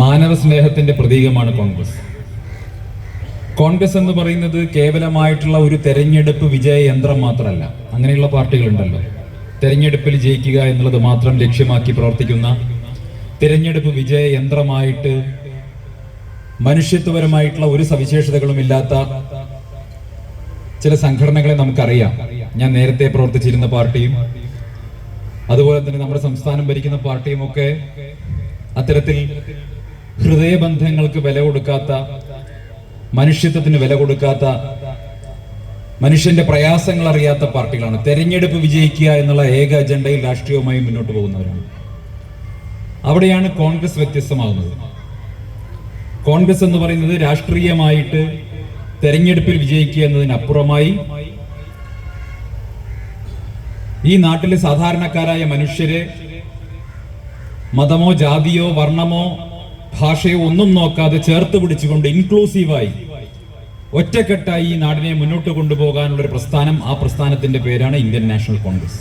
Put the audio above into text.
മാനവ സ്നേഹത്തിന്റെ പ്രതീകമാണ് കോൺഗ്രസ്. കോൺഗ്രസ് എന്ന് പറയുന്നത് കേവലമായിട്ടുള്ള ഒരു തെരഞ്ഞെടുപ്പ് വിജയ യന്ത്രം മാത്രമല്ല അങ്ങനെയുള്ള പാർട്ടികളുണ്ടല്ലോ. തെരഞ്ഞെടുപ്പിൽ ജയിക്കുക എന്നുള്ളത് മാത്രം ലക്ഷ്യമാക്കി പ്രവർത്തിക്കുന്ന തിരഞ്ഞെടുപ്പ് വിജയ യന്ത്രമായിട്ട് മനുഷ്യത്വപരമായിട്ടുള്ള ഒരു സവിശേഷതകളും ഇല്ലാത്ത ചില സംഘടനകളെ നമുക്കറിയാം. ഞാൻ നേരത്തെ പ്രവർത്തിച്ചിരുന്ന പാർട്ടിയും അതുപോലെ തന്നെ നമ്മുടെ സംസ്ഥാനം ഭരിക്കുന്ന പാർട്ടിയും ഒക്കെ അത്തരത്തിൽ ഹൃദയബന്ധങ്ങൾക്ക് വില കൊടുക്കാത്ത മനുഷ്യത്വത്തിന് വില കൊടുക്കാത്ത മനുഷ്യന്റെ പ്രയാസങ്ങൾ അറിയാത്ത പാർട്ടികളാണ്. തെരഞ്ഞെടുപ്പ് വിജയിക്കുക എന്നുള്ള ഏക അജണ്ടയിൽ രാഷ്ട്രീയവുമായി മുന്നോട്ട് പോകുന്നവരാണ്. അവിടെയാണ് കോൺഗ്രസ് വ്യത്യസ്തമാകുന്നത് കോൺഗ്രസ് എന്ന് പറയുന്നത് രാഷ്ട്രീയമായിട്ട് തെരഞ്ഞെടുപ്പിൽ വിജയിക്കുക എന്നതിനപ്പുറമായി ഈ നാട്ടിലെ സാധാരണക്കാരായ മനുഷ്യരെ മതമോ ജാതിയോ വർണമോ ഭാഷയോ ഒന്നും നോക്കാതെ ചേർത്ത് പിടിച്ചുകൊണ്ട് ഇൻക്ലൂസീവായി ഒറ്റക്കെട്ടായി ഈ നാടിനെ മുന്നോട്ട് കൊണ്ടുപോകാനുള്ള ഒരു പ്രസ്ഥാനം ആ പ്രസ്ഥാനത്തിന്റെ പേരാണ് ഇന്ത്യൻ നാഷണൽ കോൺഗ്രസ്.